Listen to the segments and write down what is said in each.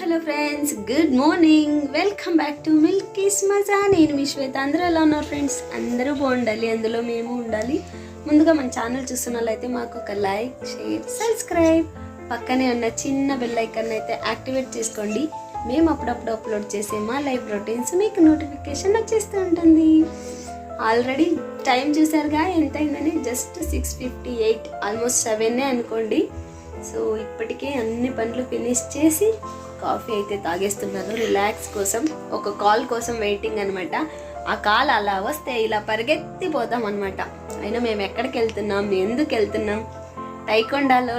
Hello friends good morning. Welcome back to Milky's మజా. నేను మీ శ్వేత. అందరూ ఎలా ఉన్నారు ఫ్రెండ్స్? అందరూ బాగుండాలి. అందులో మేము ఉండాలి. ముందుగా మన ఛానల్ చూస్తున్న వాళ్ళైతే మాకు ఒక లైక్ షేర్ సబ్స్క్రైబ్ పక్కనే ఉన్న చిన్న బెల్ ఐకన్ అయితే యాక్టివేట్ చేసుకోండి. మేము అప్పుడప్పుడు అప్లోడ్ చేసే మా లైవ్ రొటీన్స్ మీకు నోటిఫికేషన్ వచ్చేస్తూ ఉంటుంది. ఆల్రెడీ టైం చూసారుగా? ఎంత అయిందని just six fifty eight almost సెవెన్నే అనుకోండి. సో ఇప్పటికే అన్ని పనులు ఫినిష్ చేసి కాఫీ అయితే తాగేస్తున్నాను. రిలాక్స్ కోసం ఒక కాల్ కోసం వెయిటింగ్ అనమాట ఆ కాల్ అలా వస్తే ఇలా పరిగెత్తిపోతాం అనమాట అయినా మేము ఎక్కడికి వెళ్తున్నాం? ఎందుకు వెళ్తున్నాం? టైకొండాలో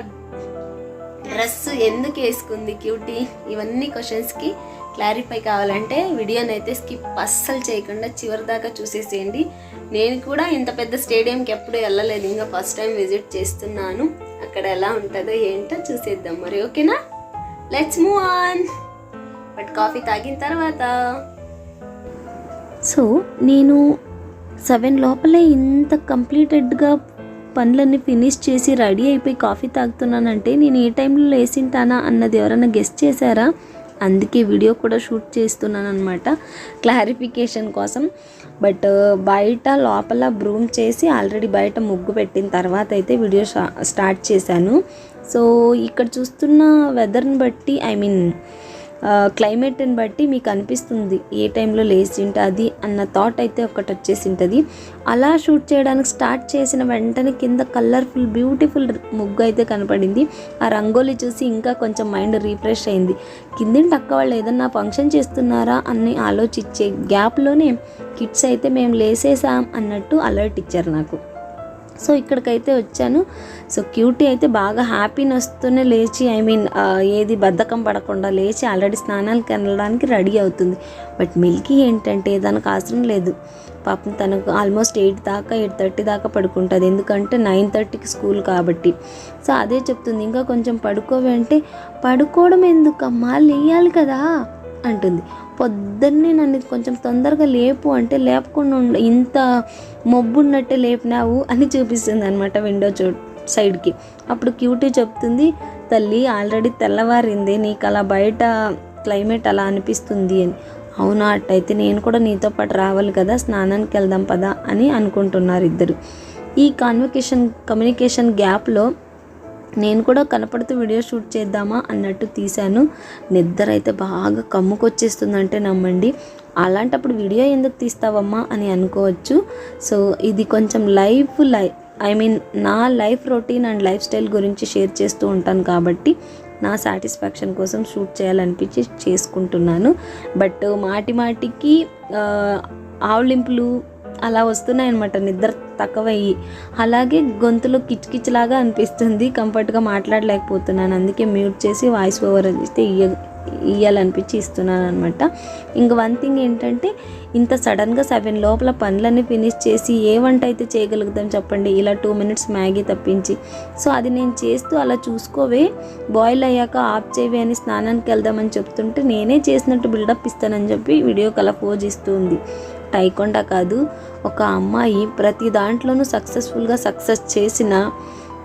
డ్రెస్ ఎందుకు వేసుకుంది క్యూటీ? ఇవన్నీ క్వశ్చన్స్కి క్లారిఫై కావాలంటే వీడియోని అయితే స్కిప్ అస్సలు చేయకుండా చివరి దాకా చూసేసేయండి. నేను కూడా ఇంత పెద్ద స్టేడియంకి ఎప్పుడు వెళ్ళలేదు. ఇంకా ఫస్ట్ టైం విజిట్ చేస్తున్నాను. అక్కడ ఎలా ఉంటుందో ఏంటో చూసేద్దాం. మరి ఓకేనా? Let's move on but coffee తాగిన తర్వాత. సో నేను సెవెన్ లోపలే ఇంత కంప్లీటెడ్గా పనులన్నీ ఫినిష్ చేసి రెడీ అయిపోయి కాఫీ తాగుతున్నానంటే నేను ఏ టైంలో లేసింటానా అన్నది ఎవరైనా గెస్ట్ చేశారా? అందుకే వీడియో కూడా షూట్ చేస్తున్నాను అనమాట క్లారిఫికేషన్ కోసం. బట్ బయట లోపల బ్రూమ్ చేసి ఆల్రెడీ బయట ముగ్గు పెట్టిన తర్వాత అయితే వీడియో స్టార్ట్ చేశాను. సో ఇక్కడ చూస్తున్న వెదర్ని బట్టి ఐ మీన్ క్లైమేట్ని బట్టి మీకు అనిపిస్తుంది. ఏ టైంలో లేచి ఉంటుంది అన్న థాట్ అయితే ఒకటి వచ్చేసి ఉంటుంది అలా షూట్ చేయడానికి స్టార్ట్ చేసిన వెంటనే కింద కలర్ఫుల్ బ్యూటిఫుల్ ముగ్గు అయితే కనపడింది. ఆ రంగోలి చూసి ఇంకా కొంచెం మైండ్ రీఫ్రెష్ అయింది. కిందింటి అక్క వాళ్ళు ఏదన్నా ఫంక్షన్ చేస్తున్నారా? అని ఆలోచించే గ్యాప్లోనే కిడ్స్ అయితే మేము లేసేసాం అన్నట్టు అలర్ట్ ఇచ్చారు నాకు. సో ఇక్కడికైతే వచ్చాను. సో క్యూటీ అయితే బాగా హ్యాపీనెస్తోనే లేచి ఐ మీన్ ఏది బద్ధకం పడకుండా లేచి ఆల్రెడీ స్నానాలకు వెళ్ళడానికి రెడీ అవుతుంది. బట్ మిల్కీ ఏంటంటే దానికి అవసరం లేదు. పాపం తనకు ఆల్మోస్ట్ ఎయిట్ దాకా ఎయిట్ థర్టీ దాకా పడుకుంటుంది. ఎందుకంటే నైన్ థర్టీకి స్కూల్ కాబట్టి. సో అదే చెప్తుంది ఇంకా కొంచెం పడుకోవంటే పడుకోవడం ఎందుకమ్మా? లేయాలి కదా అంటుంది. పొద్దున్నే నన్ను కొంచెం తొందరగా లేపు అంటే లేపకుండా ఉండ ఇంత మబ్బు ఉన్నట్టే లేపినావు అని చూపిస్తుంది అనమాట విండో చూ సైడ్కి. అప్పుడు క్యూటీ చెప్తుంది తల్లి ఆల్రెడీ తెల్లవారింది నీకు అలా బయట క్లైమేట్ అలా అనిపిస్తుంది అని. అవునా అట్టయితే నేను కూడా నీతో పాటు రావాలి కదా స్నానానికి వెళ్దాం పదా అని అనుకుంటున్నారు ఇద్దరు. ఈ కాన్వకేషన్ కమ్యూనికేషన్ గ్యాప్లో నేను కూడా కనపడుతూ వీడియో షూట్ చేద్దామా అన్నట్టు తీశాను. నిద్ర అయితే బాగా కమ్ముకొచ్చేస్తుందంటే నమ్మండి. అలాంటప్పుడు వీడియో ఎందుకు తీస్తావమ్మా అని అనుకోవచ్చు. సో ఇది కొంచెం లైఫ్ లై ఐ మీన్ నా life routine and lifestyle గురించి షేర్ చేస్తూ ఉంటాను కాబట్టి నా సాటిస్ఫాక్షన్ కోసం షూట్ చేయాలనిపించి చేసుకుంటున్నాను. బట్ మాటి మాటికి ఆవులింపులు అలా వస్తున్నాయి అనమాట నిద్ర తక్కువయ్యి. అలాగే గొంతులో కిచ్కిచ్లాగా అనిపిస్తుంది కంఫర్ట్గా మాట్లాడలేకపోతున్నాను. అందుకే మ్యూట్ చేసి వాయిస్ ఓవర్ అయితే ఇయ్య ఇయ్యాలనిపించి ఇస్తున్నాను అనమాట ఇంక వన్ థింగ్ ఏంటంటే ఇంత సడన్గా సెవెన్ లోపల పనులన్నీ ఫినిష్ చేసి ఏ వంట అయితే చేయగలుగుతాం చెప్పండి. ఇలా టూ మినిట్స్ మ్యాగీ తప్పించి. సో అది నేను చేస్తూ అలా చూసుకోవే బాయిల్ అయ్యాక ఆఫ్ చేయవే అని స్నానానికి వెళ్దామని చెప్తుంటే నేనే చేసినట్టు బిల్డప్ ఇస్తానని చెప్పి వీడియో కల పోజ్ ఇస్తుంది టైకొండా కాదు ఒక అమ్మాయి ప్రతి దాంట్లోనూ సక్సెస్ఫుల్గా సక్సెస్ చేసిన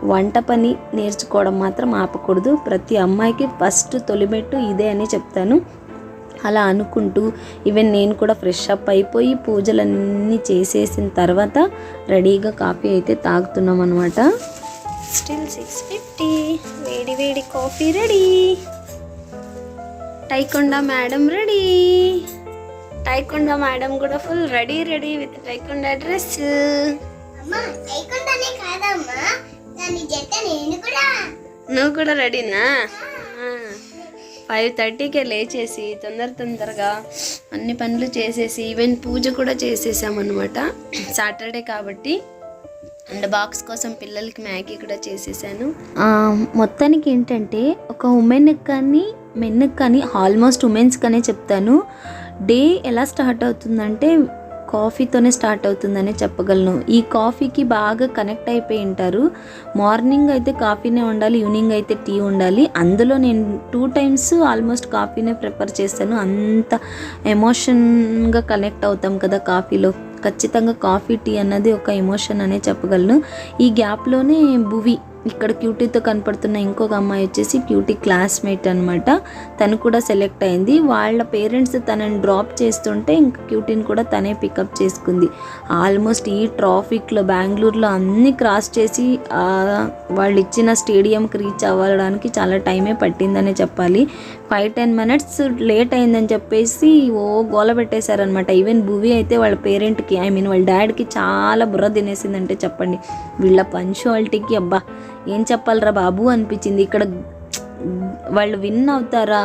వంట పని నేర్చుకోవడం మాత్రం ఆపకూడదు. ప్రతి అమ్మాయికి ఫస్ట్ తొలిమెట్టు ఇదే అని చెప్తాను. అలా అనుకుంటూ ఈవెన్ నేను కూడా ఫ్రెష్ అప్ అయిపోయి పూజలన్నీ చేసేసిన తర్వాత రెడీగా కాఫీ అయితే తాగుతున్నాం అనమాట స్టిల్ సిక్స్ ఫిఫ్టీ వేడి వేడి coffee ready. Taekwondo madam ready. Taekwondo madam కూడా full ready ready with taekwondo dress. నువ్వు కూడా రెడీనా? ఫైవ్ థర్టీకే లేచేసి తొందర తొందరగా అన్ని పనులు చేసేసి ఈవెన్ పూజ కూడా చేసేసామన్నమాట. సాటర్డే కాబట్టి అండ్ బాక్స్ కోసం పిల్లలకి మ్యాగీ కూడా చేసేసాను. మొత్తానికి ఏంటంటే ఒక ఉమెన్కి కానీ మెన్కి కానీ ఆల్మోస్ట్ ఉమెన్స్ కనే చెప్తాను. డే ఎలా స్టార్ట్ అవుతుందంటే కాఫీతోనే స్టార్ట్ అవుతుందనే చెప్పగలను. ఈ కాఫీకి బాగా కనెక్ట్ అయిపోయి ఉంటారు. మార్నింగ్ అయితే కాఫీనే ఉండాలి ఈవినింగ్ అయితే టీ ఉండాలి అందులో నేను టూ టైమ్స్ ఆల్మోస్ట్ కాఫీనే ప్రిఫర్ చేస్తాను. అంత ఎమోషన్గా కనెక్ట్ అవుతాం కదా కాఫీలో. ఖచ్చితంగా కాఫీ టీ అన్నది ఒక ఎమోషన్ అనే చెప్పగలను. ఈ గ్యాప్లోనే భువి ఇక్కడ క్యూటీతో కనపడుతున్న ఇంకొక అమ్మాయి వచ్చేసి క్యూటీ క్లాస్మేట్ అనమాట తను కూడా సెలెక్ట్ అయింది. వాళ్ళ పేరెంట్స్ తనని డ్రాప్ చేస్తుంటే ఇంకా క్యూటీని కూడా తనే పికప్ చేసుకుంది. ఆల్మోస్ట్ ఈ ట్రాఫిక్లో బెంగళూరులో అన్నీ క్రాస్ చేసి వాళ్ళు ఇచ్చిన స్టేడియంకి రీచ్ అవ్వడానికి చాలా టైమే పట్టిందనే చెప్పాలి. ఫైవ్ టెన్ మినిట్స్ లేట్ అయిందని చెప్పేసి ఓ గోల పెట్టేశారనమాట ఈవెన్ భూవి అయితే వాళ్ళ పేరెంట్కి ఐ మీన్ వాళ్ళ డాడీకి చాలా బుర్ర తినేసిందంటే చెప్పండి. వీళ్ళ పంచువాలిటీకి అబ్బా. ఏం చెప్పాలరా బాబు అనిపించింది. ఇక్కడ వాళ్ళు విన్ అవుతారా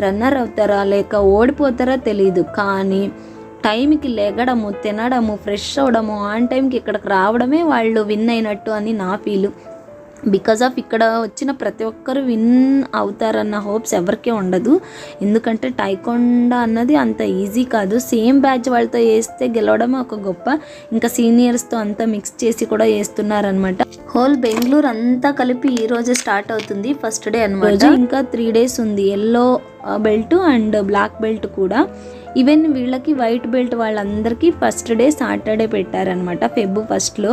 రన్నర్ అవుతారా లేక ఓడిపోతారా తెలియదు కానీ టైంకి లెగడము తినడము ఫ్రెష్ అవ్వడము ఆన్ టైంకి ఇక్కడికి రావడమే వాళ్ళు విన్ అయినట్టు అని నా ఫీలు. బికాజ్ ఆఫ్ ఇక్కడ వచ్చిన ప్రతి ఒక్కరు విన్ అవుతారన్న హోప్స్ ఎవరికీ ఉండదు. ఎందుకంటే టైకొండా అన్నది అంత ఈజీ కాదు. సేమ్ బ్యాచ్ వాళ్ళతో వేస్తే గెలవడమే ఒక గొప్ప. ఇంకా సీనియర్స్తో అంతా మిక్స్ చేసి కూడా వేస్తున్నారనమాట హోల్ బెంగళూరు అంతా కలిపి ఈ రోజు స్టార్ట్ అవుతుంది. ఫస్ట్ డే అనమాట ఇంకా త్రీ డేస్ ఉంది. Yellow belt and black belt కూడా. ఈవెన్ వీళ్ళకి వైట్ బెల్ట్ వాళ్ళందరికీ ఫస్ట్ డే సాటర్డే పెట్టారనమాట ఫెబ్ ఫస్ట్లో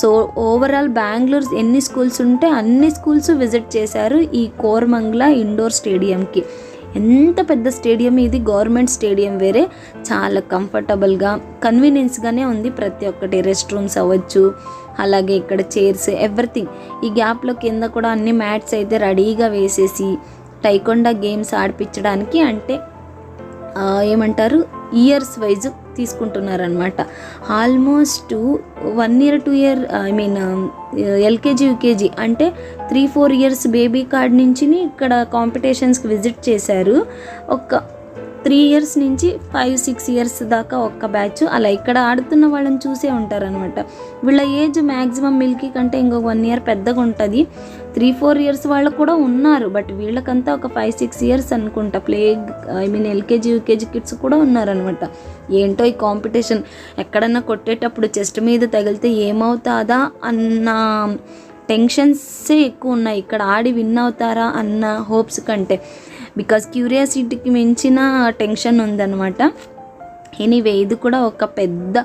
సో ఓవరాల్ బెంగళూరు ఎన్ని స్కూల్స్ ఉంటే అన్ని స్కూల్స్ విజిట్ చేశారు ఈ కోరమంగళ ఇండోర్ స్టేడియంకి. ఎంత పెద్ద స్టేడియం ఇది గవర్నమెంట్ స్టేడియం వేరే. చాలా కంఫర్టబుల్గా కన్వీనియన్స్గానే ఉంది ప్రతి ఒక్కటి. రెస్ట్ రూమ్స్ అవ్వచ్చు అలాగే ఇక్కడ చైర్స్ ఎవ్రీథింగ్ ఈ గ్యాప్లో కింద కూడా అన్ని మ్యాట్స్ అయితే రెడీగా వేసేసి టైకొండా గేమ్స్ ఆడిపించడానికి అంటే ఏమంటారు? Years wise తీసుకుంటున్నారనమాట almost one year two year I mean LKG UKG అంటే three four years baby card నుంచి ఇక్కడ కాంపిటీషన్స్కి విజిట్ చేశారు. ఒక త్రీ ఇయర్స్ నుంచి ఫైవ్ సిక్స్ ఇయర్స్ దాకా ఒక్క బ్యాచ్ అలా ఇక్కడ ఆడుతున్న వాళ్ళని చూసే ఉంటారనమాట వీళ్ళ ఏజ్ మ్యాక్సిమం మిల్కీ కంటే ఇంకొక వన్ ఇయర్ పెద్దగా ఉంటుంది త్రీ ఫోర్ ఇయర్స్ వాళ్ళు కూడా ఉన్నారు. బట్ వీళ్ళకంతా ఒక ఫైవ్ సిక్స్ ఇయర్స్ అనుకుంటా. Play I mean LKG UKG kids కూడా ఉన్నారనమాట ఏంటో ఈ కాంపిటీషన్? ఎక్కడన్నా కొట్టేటప్పుడు చెస్ట్ మీద తగిలితే ఏమవుతాదా అన్న టెన్షన్సే ఎక్కువ ఉన్నాయి. ఇక్కడ ఆడి విన్ అవుతారా అన్న హోప్స్ కంటే. బికాస్ క్యూరియాసిటీకి మించిన టెన్షన్ ఉందన్నమాట. ఎనీవే ఇది కూడా ఒక పెద్ద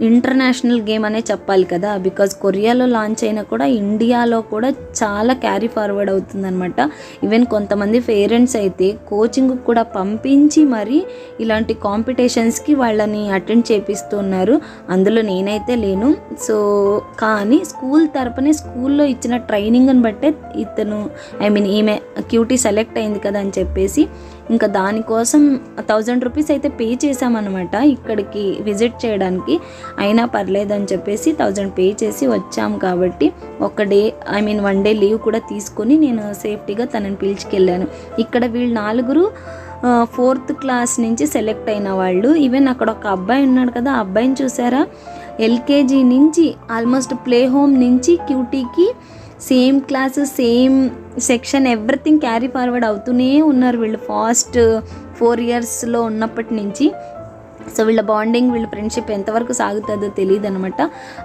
ఇంటర్నేషనల్ గేమ్ అనే చెప్పాలి కదా బికాజ్ కొరియాలో లాంచ్ అయినా కూడా ఇండియాలో కూడా చాలా క్యారీ ఫార్వర్డ్ అవుతుందన్నమాట. ఈవెన్ కొంతమంది పేరెంట్స్ అయితే కోచింగ్ కూడా పంపించి మరి ఇలాంటి కాంపిటీషన్స్కి వాళ్ళని అటెండ్ చేపిస్తున్నారు అందులో నేనైతే లేను. సో కానీ స్కూల్ తరపునే స్కూల్లో ఇచ్చిన ట్రైనింగ్ని బట్టే ఇతను ఐ మీన్ ఈమె క్యూటీ సెలెక్ట్ అయింది కదా అని చెప్పేసి ఇంకా దానికోసం థౌజండ్ రూపీస్ అయితే పే చేసామన్నమాట ఇక్కడికి విజిట్ చేయడానికి. అయినా పర్లేదని చెప్పేసి థౌజండ్ పే చేసి వచ్చాం కాబట్టి ఒక day I mean one day leave కూడా తీసుకొని నేను సేఫ్టీగా తనని పిలిచికెళ్ళాను. ఇక్కడ వీళ్ళు నాలుగురు ఫోర్త్ క్లాస్ నుంచి సెలెక్ట్ అయిన వాళ్ళు. ఈవెన్ అక్కడ ఒక అబ్బాయి ఉన్నాడు కదా ఆ అబ్బాయిని చూసారా? ఎల్కేజీ నుంచి ఆల్మోస్ట్ ప్లే హోమ్ నుంచి క్యూటీకి same class same section everything carry forward అవుతూనే ఉన్నారు వీళ్ళు ఫాస్ట్ ఫోర్ ఇయర్స్లో ఉన్నప్పటి నుంచి. సో వీళ్ళ బాండింగ్ వీళ్ళ ఫ్రెండ్షిప్ ఎంతవరకు సాగుతుందో తెలియదు అనమాట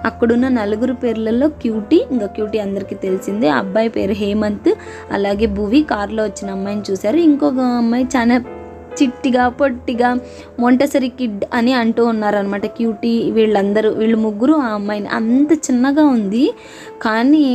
అక్కడున్న నలుగురు పేర్లలో క్యూటీ ఇంకా క్యూటీ అందరికీ తెలిసిందే. అబ్బాయి పేరు హేమంత్ అలాగే భువి కార్లో వచ్చిన అమ్మాయిని చూశారు. ఇంకొక అమ్మాయి చాలా చిట్టిగా పొట్టిగా మొంటసరి కిడ్ అని అంటూ ఉన్నారనమాట క్యూటీ వీళ్ళందరూ వీళ్ళు ముగ్గురు ఆ అమ్మాయిని. అంత చిన్నగా ఉంది కానీ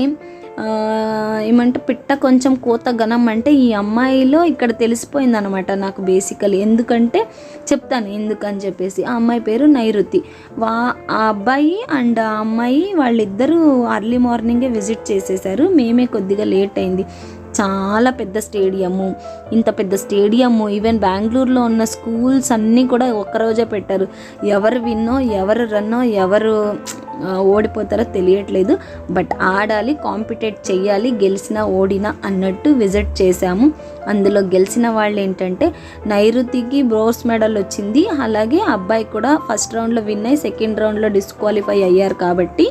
ఏమంటే పిట్ట కొంచెం కోత ఘనం అంటే ఈ అమ్మాయిలో ఇక్కడ తెలిసిపోయింది అనమాట నాకు బేసికలీ ఎందుకంటే చెప్తాను ఎందుకని చెప్పేసి. ఆ అమ్మాయి పేరు నైరుతి. వా ఆ అబ్బాయి అండ్ ఆ అమ్మాయి వాళ్ళిద్దరూ అర్లీ మార్నింగే విజిట్ చేసేసారు. మేమే కొద్దిగా లేట్ అయింది. చాలా పెద్ద స్టేడియము ఇంత పెద్ద స్టేడియము ఈవెన్ బెంగళూరులో ఉన్న స్కూల్స్ అన్నీ కూడా ఒక్కరోజే పెట్టారు. ఎవరు విన్నో ఎవరు రన్నో ఎవరు ఓడిపోతారో తెలియట్లేదు. బట్ ఆడాలి కాంపిటేట్ చేయాలి గెలిచినా ఓడినా అన్నట్టు విజిట్ చేశాము. అందులో గెలిచిన వాళ్ళు ఏంటంటే నైరుతికి బ్రోస్ మెడల్ వచ్చింది. అలాగే అబ్బాయి కూడా ఫస్ట్ రౌండ్లో విన్ అయ్యి సెకండ్ రౌండ్లో డిస్క్వాలిఫై అయ్యారు కాబట్టి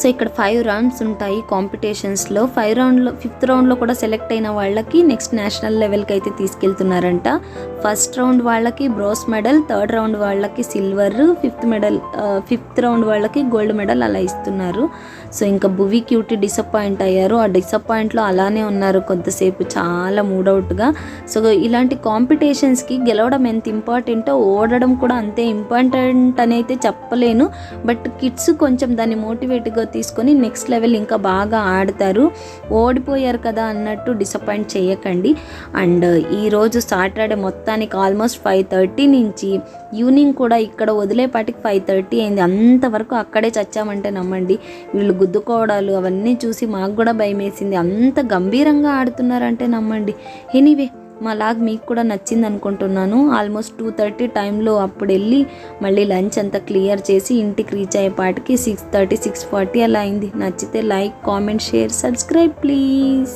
సో ఇక్కడ ఫైవ్ రౌండ్స్ ఉంటాయి కాంపిటీషన్స్లో ఫైవ్ రౌండ్లో ఫిఫ్త్ రౌండ్లో కూడా సెలెక్ట్ అయిన వాళ్ళకి నెక్స్ట్ నేషనల్ లెవెల్కి అయితే తీసుకెళ్తున్నారంట. ఫస్ట్ రౌండ్ వాళ్ళకి బ్రోస్ మెడల్ థర్డ్ రౌండ్ వాళ్ళకి silver fifth medal fifth round వాళ్ళకి గోల్డ్ మెడల్ అలా ఇస్తున్నారు. సో ఇంకా భువి క్యూటీ డిసప్పాయింట్ అయ్యారు. ఆ డిసప్పాయింట్లో అలానే ఉన్నారు కొద్దిసేపు చాలా మూడౌట్గా సో ఇలాంటి కాంపిటీషన్స్కి గెలవడం ఎంత ఇంపార్టెంటో ఓడడం కూడా అంతే ఇంపార్టెంట్ అని అయితే చెప్పలేను. బట్ కిడ్స్ కొంచెం దాన్ని మోటివేట్గా తీసుకొని నెక్స్ట్ లెవెల్ ఇంకా బాగా ఆడతారు. ఓడిపోయారు కదా అన్నట్టు డిసప్పాయింట్ చేయకండి. అండ్ ఈరోజు సాటర్డే మొత్తానికి ఆల్మోస్ట్ ఫైవ్ థర్టీ నుంచి ఈవినింగ్ కూడా ఇక్కడ వదిలేపాటికి ఫైవ్ థర్టీ అయింది. అంతవరకు అక్కడే చచ్చామంటే నమ్మండి. వీళ్ళు గుద్దుకోవడాలు అవన్నీ చూసి మాకు కూడా భయం వేసింది అంత గంభీరంగా ఆడుతున్నారంటే నమ్మండి. ఎనీవే మా లాగ్ మీకు కూడా నచ్చింది అనుకుంటున్నాను. ఆల్మోస్ట్ టూ థర్టీ టైంలో అప్పుడు వెళ్ళి మళ్ళీ లంచ్ అంతా క్లియర్ చేసి ఇంటికి రీచ్ అయ్యేపాటికి సిక్స్ థర్టీ సిక్స్ ఫార్టీ అలా అయింది. నచ్చితే like comment share subscribe please.